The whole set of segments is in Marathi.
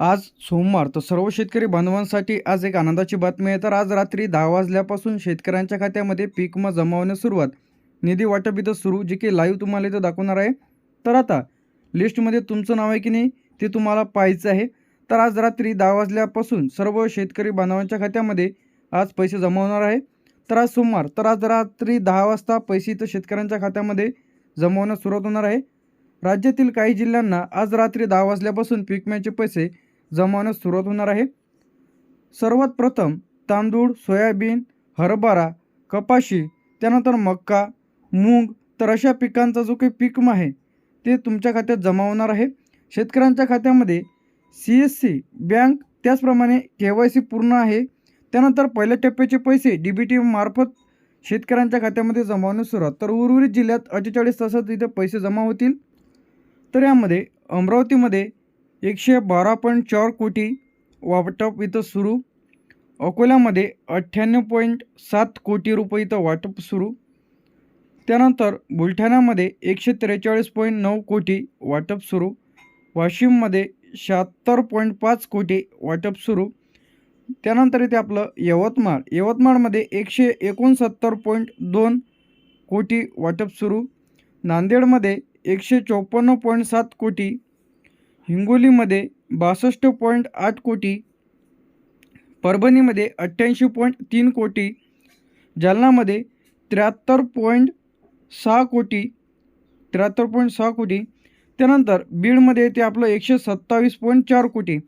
आज सोमवार. तर सर्व शेतकरी बांधवांसाठी आज एक आनंदाची बातमी आहे. तर आज रात्री दहा वाजल्यापासून शेतकऱ्यांच्या खात्यामध्ये पीक विमा जमा होण्यास सुरुवात. निधी वाटप इथं सुरू. जे की लाईव्ह तुम्हाला इथं दाखवणार आहे. तर आता लिस्टमध्ये तुमचं नाव आहे की नाही ते तुम्हाला पाहायचं आहे. तर आज रात्री दहा वाजल्यापासून सर्व शेतकरी बांधवांच्या खात्यामध्ये आज पैसे जमा होणार आहे. तर आज सोमवार. तर आज रात्री दहा वाजता पैसे इथं शेतकऱ्यांच्या खात्यामध्ये जमा होण्यास सुरुवात होणार आहे. राज्यातील काही जिल्ह्यांना आज रात्री दहा वाजल्यापासून पीक विम्याचे पैसे जमावण्यास सुरुवात होणार आहे. सर्वात प्रथम तांदूळ सोयाबीन हरभरा कपाशी त्यानंतर मक्का मूग तर अशा पिकांचा जो काही पीक आहे ते तुमच्या खात्यात जमा होणार आहे. शेतकऱ्यांच्या खात्यामध्ये सी एस सी बँक त्याचप्रमाणे के वाय सी पूर्ण आहे. त्यानंतर पहिल्या टप्प्याचे पैसे डी बी टी मार्फत शेतकऱ्यांच्या खात्यामध्ये जमा होण्यास सुरुवात. तर उर्वरित जिल्ह्यात अठ्ठेचाळीस तासात इथे पैसे जमा होतील. तर यामध्ये अमरावतीमध्ये एकशे बारा पॉईंट चार कोटी वाटप इथं सुरू. अकोल्यामध्ये अठ्ठ्याण्णव पॉईंट सात कोटी रुपये इथं वाटप सुरू. त्यानंतर बुलढाण्यामध्ये एकशे त्रेचाळीस पॉईंट नऊ कोटी वाटप सुरू. वाशिममध्ये शहात्तर पॉईंट पाच कोटी वाटप सुरू. त्यानंतर इथे आपलं यवतमाळ. यवतमाळमध्ये एकशे एकोणसत्तर पॉईंट दोन कोटी वाटप सुरू. नांदेडमध्ये एकशे चौपन्न पॉईंट सात कोटी हिंगोलीमध्ये बासष्ट पॉईंट आठ कोटी परभणीमध्ये अठ्ठ्याऐंशी पॉईंट तीन कोटी जालनामध्ये त्र्याहत्तर पॉईंट सहा कोटी त्र्याहत्तर पॉईंट सहा कोटी त्यानंतर बीडमध्ये ते आपलं एकशे सत्तावीस पॉईंट चार कोटी.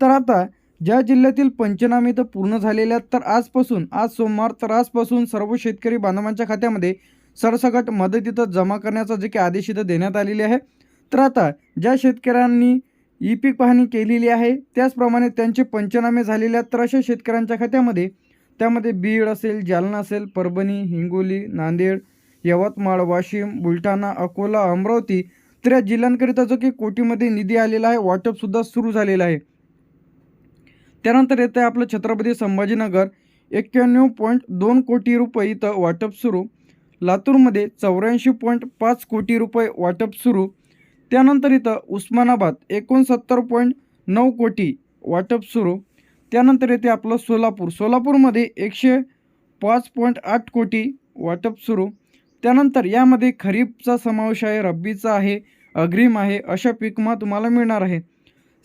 तर आता ज्या जिल्ह्यातील पंचनामे तर पूर्ण झालेले आहेत तर आजपासून आज सोमवार तर आजपासून सर्व शेतकरी बांधवांच्या खात्यामध्ये सरसकट मदत इथं जमा करण्याचा जे काही आदेश इथं देण्यात आलेले आहे तर आता ज्या शेतकऱ्यांनी ई पीक पाहणी केलेली आहे त्याचप्रमाणे त्यांचे पंचनामे झालेले आहेत तर अशा शेतकऱ्यांच्या खात्यामध्ये त्यामध्ये बीड असेल जालना असेल परभणी हिंगोली नांदेड यवतमाळ वाशिम बुलढाणा अकोला अमरावती तर या जिल्ह्यांकरिता जो की कोटीमध्ये निधी आलेला आहे वाटपसुद्धा सुरू झालेला आहे. त्यानंतर येतं आहे आपलं छत्रपती संभाजीनगर एक्क्याण्णव पॉईंट दोन कोटी रुपये इथं वाटप सुरू. लातूरमध्ये चौऱ्याऐंशी पॉईंट पाच कोटी रुपये वाटप सुरू. त्यानंतर इथं उस्मानाबाद एकोणसत्तर पॉईंट नऊ कोटी वाटप सुरू. त्यानंतर येते आपलं सोलापूर. सोलापूरमध्ये एकशे पाच पॉईंट आठ कोटी वाटप सुरू. त्यानंतर यामध्ये खरीपचा समावेश आहे रब्बीचा आहे अग्रिम आहे अशा पीकमा तुम्हाला मिळणार आहे.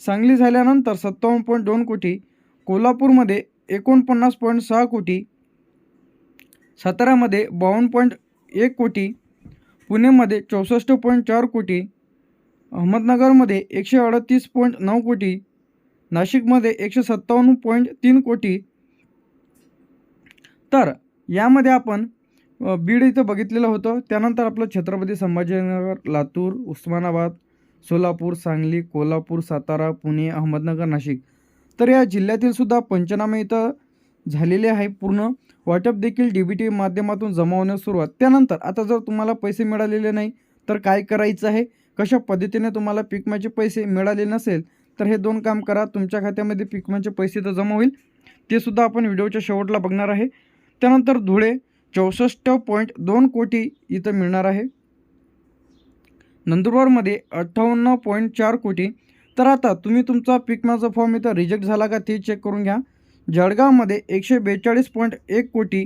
सांगली झाल्यानंतर सत्तावन्न पॉईंट दोन कोटी कोल्हापूरमध्ये एकोणपन्नास पॉईंट सहा कोटी साताऱ्यामध्ये बावन्न पॉईंट एक कोटी पुणेमध्ये चौसष्ट पॉईंट चार कोटी अहमदनगरमध्ये एकशे अडतीस पॉईंट नऊ कोटी नाशिकमध्ये एकशे सत्तावन्न पॉईंट तीन कोटी. तर यामध्ये आपण बीड इथं बघितलेलं होतं. त्यानंतर आपलं छत्रपती संभाजीनगर लातूर उस्मानाबाद सोलापूर सांगली कोल्हापूर सातारा पुणे अहमदनगर नाशिक. तर या जिल्ह्यातील सुद्धा पंचनामे इथं झालेले आहे पूर्ण. वाटप देखील डी बी टी माध्यमातून जमा होण्यास सुरुवात. त्यानंतर आता जर तुम्हाला पैसे मिळालेले नाही तर काय करायचं आहे? कशा पद्धतीने तुम्हाला पिकम्याचे पैसे मिळाले नसेल तर हे दोन काम करा. तुमच्या खात्यामध्ये पिकम्याचे पैसे तर जमा होईल. ते सुद्धा आपण व्हिडिओच्या शेवटला बघणार आहे. त्यानंतर धुळे चौसष्ट पॉईंट दोन कोटी इथं मिळणार आहे. नंदुरबारमध्ये अठ्ठावन्न पॉईंट चार कोटी. तर आता तुम्ही तुमचा पिकमाचा फॉर्म इथं रिजेक्ट झाला का ते चेक करून घ्या. जळगावमध्ये एकशे बेचाळीस पॉईंट एक कोटी.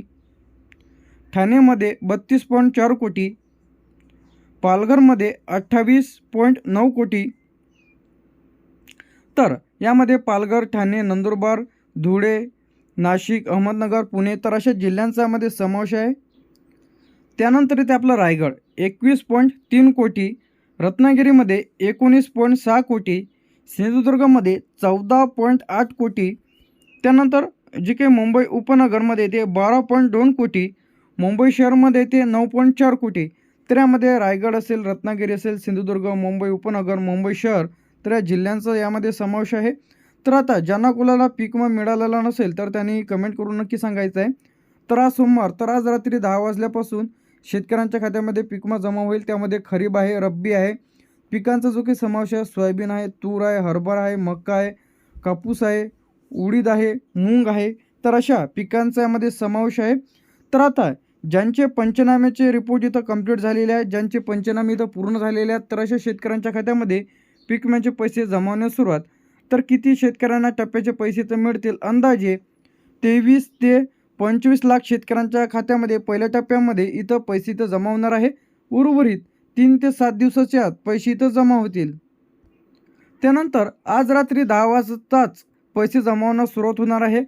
ठाणेमध्ये बत्तीस पॉईंट चार कोटी. पालघरमध्ये अठ्ठावीस पॉईंट नऊ कोटी. तर यामध्ये पालघर ठाणे नंदुरबार धुळे नाशिक अहमदनगर पुणे तर अशा जिल्ह्यांचामध्ये समावेश आहे. त्यानंतर इथे आपलं रायगड एकवीस पॉईंट तीन कोटी. रत्नागिरीमध्ये एकोणीस पॉईंट सहा कोटी. सिंधुदुर्गमध्ये चौदा पॉईंट आठ कोटी. त्यानंतर जे काही मुंबई उपनगरमध्ये येते बारा पॉईंट दोन कोटी. मुंबई शहरमध्ये येते नऊ पॉईंट चार कोटी. तर यामध्ये रायगड असेल रत्नागिरी असेल सिंधुदुर्ग मुंबई उपनगर मुंबई शहर तर या जिल्ह्यांचा यामध्ये समावेश आहे. तर आता ज्यांना कुणाला पीक विमा मिळालेला नसेल तर त्यांनी कमेंट करून नक्की सांगायचं आहे. तर आज सोमवार तर आज रात्री दहा वाजल्यापासून शेतकऱ्यांच्या खात्यामध्ये पीक विमा जमा होईल. त्यामध्ये खरीप आहे रब्बी आहे. पिकांचा जो काही समावेश आहे सोयाबीन आहे तूर आहे हरभरा आहे मक्का आहे कापूस आहे उडीद आहे मूंग आहे. तर अशा पिकांचा यामध्ये समावेश आहे. तर आता ज्यांचे पंचनाम्याचे रिपोर्ट इथं कंप्लीट झालेले आहेत ज्यांचे पंचनामे इथं पूर्ण झालेले आहेत तर अशा शेतकऱ्यांच्या खात्यामध्ये पीक विम्याचे पैसे जमावण्यास सुरुवात. तर किती शेतकऱ्यांना टप्प्याचे पैसे तर मिळतील? अंदाजे तेवीस ते पंचवीस लाख शेतकऱ्यांच्या खात्यामध्ये पहिल्या टप्प्यामध्ये इथं पैसे इथं जमा होणार आहे. उर्वरित तीन ते सात दिवसाच्या आत पैसे इथं जमा होतील. त्यानंतर आज रात्री दहा वाजताच पैसे जमावण्यास सुरुवात होणार आहे.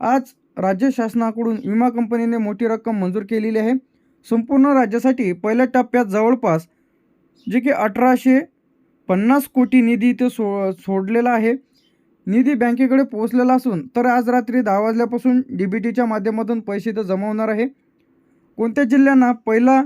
आज राज्य शासनाकडून विमा कंपनीने मोठी रक्कम मंजूर केलेली आहे. संपूर्ण राज्यासाठी पहिल्या टप्प्यात जवळपास जे की अठराशे पन्नास कोटी निधी इथे सो सोडलेला आहे. निधी बँकेकडे पोहोचलेला असून तर आज रात्री दहा वाजल्यापासून डी बी टीच्या माध्यमातून पैसे इथं जमा होणार आहे. कोणत्या जिल्ह्यांना पहिला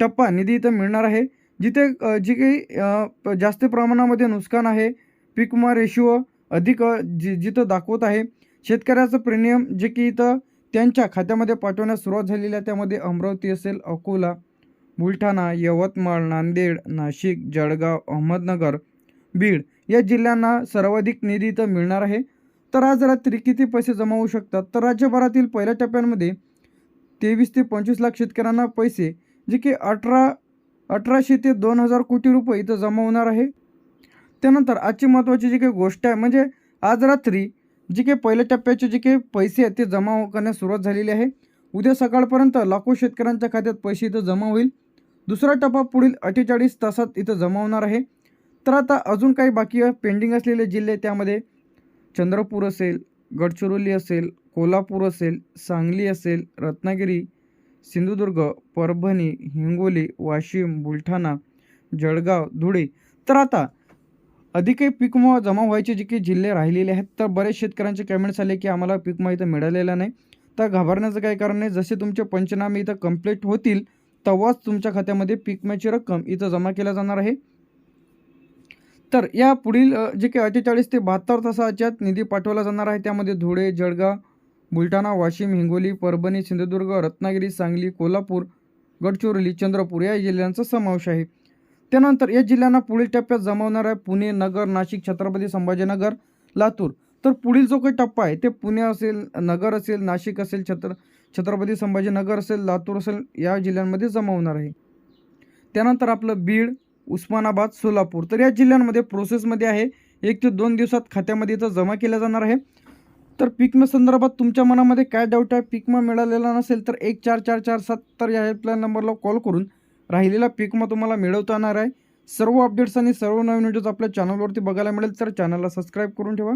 टप्पा निधी इथं मिळणार आहे? जिथे जी काही जास्त प्रमाणामध्ये नुकसान आहे पीक रेशिओ अधिक जि जिथं दाखवत आहे. शेतकऱ्याचं प्रीमियम जे की इथं त्यांच्या खात्यामध्ये पाठवण्यास सुरुवात झालेली आहे. त्यामध्ये अमरावती असेल अकोला बुलढाणा यवतमाळ नांदेड नाशिक जळगाव अहमदनगर बीड या जिल्ह्यांना सर्वाधिक निधी इथं मिळणार आहे. तर आज रात्री किती पैसे जमा होऊ शकतात? तर राज्यभरातील पहिल्या टप्प्यांमध्ये तेवीस ते पंचवीस लाख शेतकऱ्यांना पैसे जे की अठरा अठराशे ते दोन हजार कोटी रुपये इथं जमा होणार आहे. त्यानंतर आजची महत्त्वाची जी काही गोष्ट आहे म्हणजे आज रात्री जे काही पहिल्या टप्प्याचे जे काही पैसे आहेत ते जमा करण्यास सुरुवात झालेली आहे. उद्या सकाळपर्यंत लाखो शेतकऱ्यांच्या खात्यात पैसे इथं जमा होईल. दुसरा टप्पा पुढील अठ्ठेचाळीस तासात इथं जमा होणार आहे. तर आता अजून काही बाकी पेंडिंग असलेले जिल्हे त्यामध्ये चंद्रपूर असेल गडचिरोली असेल कोल्हापूर असेल सांगली असेल रत्नागिरी सिंधुदुर्ग परभणी हिंगोली वाशिम बुलढाणा जळगाव धुळे. तर आता अधिकही पीकमा जमा व्हायचे जे काही जिल्हे राहिलेले आहेत तर बरेच शेतकऱ्यांचे कमेंट्स आले की आम्हाला पीकमा इथं मिळालेला नाही. तर घाबरण्याचं काही कारण नाही. जसे तुमचे पंचनामे इथं कंप्लीट होतील तेव्हाच तुमच्या खात्यामध्ये पीकमाची रक्कम इथं जमा केल्या जाणार आहे. तर या पुढील जे काही अठ्ठेचाळीस ते बहात्तर तासाच्यात निधी पाठवला जाणार आहे त्यामध्ये धुळे जळगाव बुलढाणा वाशिम हिंगोली परभणी सिंधुदुर्ग रत्नागिरी सांगली कोल्हापूर गडचिरोली चंद्रपूर या जिल्ह्यांचा समावेश आहे. त्यानंतर या जिल्ह्यांना पुढील टप्प्यात जमवणार आहे पुणे नगर नाशिक छत्रपती संभाजीनगर लातूर. तर पुढील जो काही टप्पा आहे ते पुणे असेल नगर असेल नाशिक असेल छत्र छत्रपती संभाजीनगर असेल लातूर असेल या जिल्ह्यांमध्ये जमा होणार आहे. त्यानंतर आपलं बीड उस्मानाबाद सोलापूर. तर या जिल्ह्यांमध्ये प्रोसेसमध्ये आहे. एक ते दोन दिवसात खात्यामध्ये इथं जमा केल्या जाणार आहे. तर पिकमा संदर्भात तुमच्या मनामध्ये काय डाऊट आहे? पिकमा मिळालेला नसेल तर एक चार चार चार सात तर या हेल्पलाईन नंबरला कॉल करून राहिलेला पिकमा तुम्हाला मिळवता येणार आहे. सर्व अपडेट्स आणि सर्व नवीन व्हिडिओज आपल्या चॅनलवरती बघायला मिळेल तर चॅनलला सबस्क्राईब करून ठेवा.